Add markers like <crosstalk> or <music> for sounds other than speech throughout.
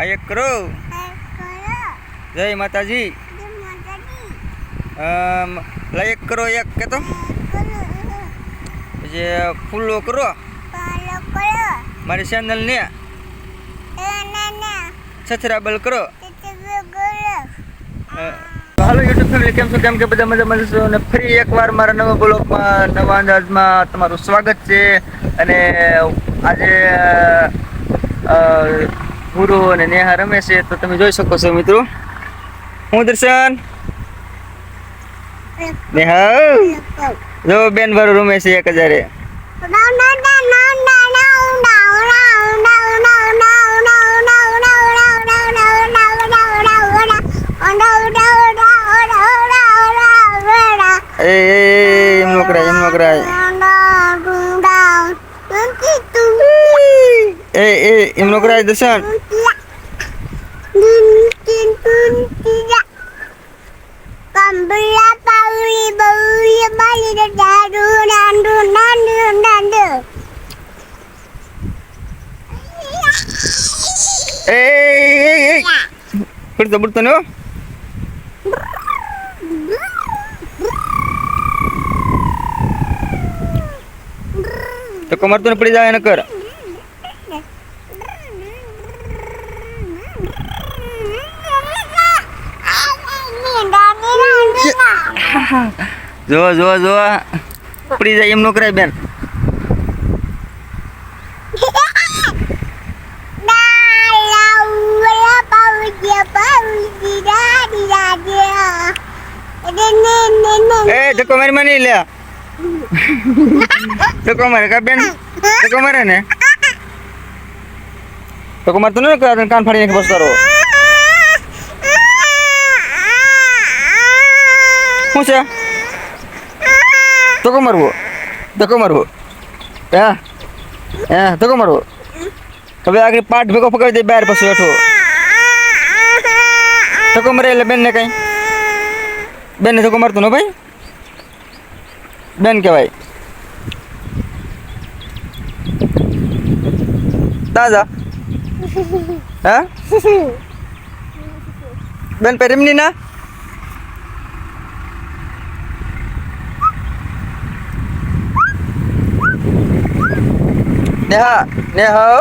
આ એક કરો. જય માતાજી. એક કરો એક કે તો પછી ફૂલો કરો. મારી ચેનલને સબસ્ક્રાઈબ કરો. અ, હાલો યુટ્યુબ ફેમિલી કેમ છો? કેમ કે બધા મજા મજા અને ફરી એકવાર મારા નવા બ્લોગમાં નવા અંદાજમાં તમારું સ્વાગત છે. અને આજે અ, ગુરુ અને નેહા રમે છે તો તમે જોઈ શકો છો મિત્રો હું દર્શન નેહા જો બેન વાળું રમે છે એક હજારે એ એ, એ, એમ નો કરાય એમ નો કરાય એ એ એમ નો ಬಿಡ್ತ ಬಿಡ್ತಾನು ತಕೊಂಬರ್ತಾನೆ ಪಡಿದ ಏನಕ್ಕಾರ હો. તો કમર તો ને પડી જાય ને કર જો જો જો પડી જાય એમ નો કરાય બેન એ ધક્કો મારી માં નહીં લે <laughs> ધક્કો મારે કા બેન ધક્કો મારે ને <laughs> ધક્કો મારતો ને કાન કાન ફાડી નાખી બસ તારો શું છે? ધક્કો મારવો. ધક્કો મારવો. હે? હા? ધક્કો મારવો. હવે આગળ પાઠ ભેગો પકડી દે, બહાર પછી બેઠો. ધક્કો મારે એટલે બેન કંઈ. બેનને ધક્કો મારતો ન ભાઈ? બેન કહેવાય. તાજા હા? બેન પેરેમની ના? નેહા Neha.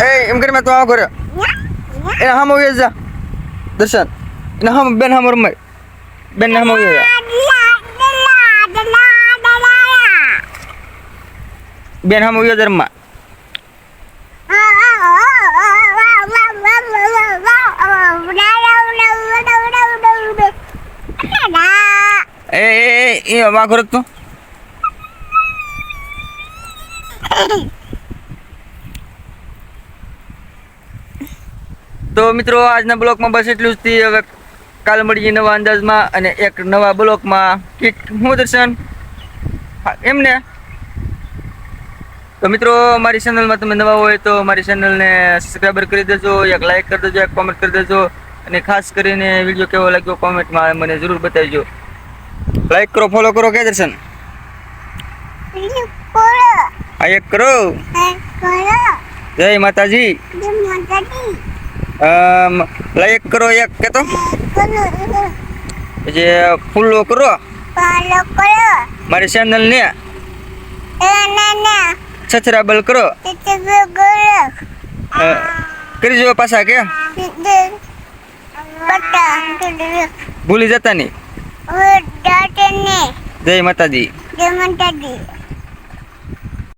એ એમ કરી મેં તો આવો કર્યો એને હામો વ્યો જા દર્શન એને હામ બેન હામો રમાય બેન હમ હામો વ્યો જા એ એ વા કરો તો મિત્રો, આજના બ્લોકમાં બસ એટલું જ હવે કાલ મળીએ નવા અંદાજમાં અને એક નવા બ્લોકમાં. ઠીક હું દર્શન? એમને તો મિત્રો, મારી ચેનલમાં તમે નવા હોય તો મારી ચેનલને સબસ્ક્રાઈબર કરી દેજો, એક લાઇક કરી દેજો, એક કોમેન્ટ કરી દેજો અને ખાસ કરીને વીડિયો કેવો લાગ્યો કોમેન્ટમાં મને જરૂર બતાવજો. લાઈક કરો ફોલો કરો કે દર્શન આ એક કરો જય માતાજી અમ, લાઈક કરો એક કે તો પછી ફૂલો કરો મારી ચેનલને સબસ્ક્રાઈબ કરો અ, કરી જો પાછા કે ભૂલી જતા નહીં જય માતાજી minta di.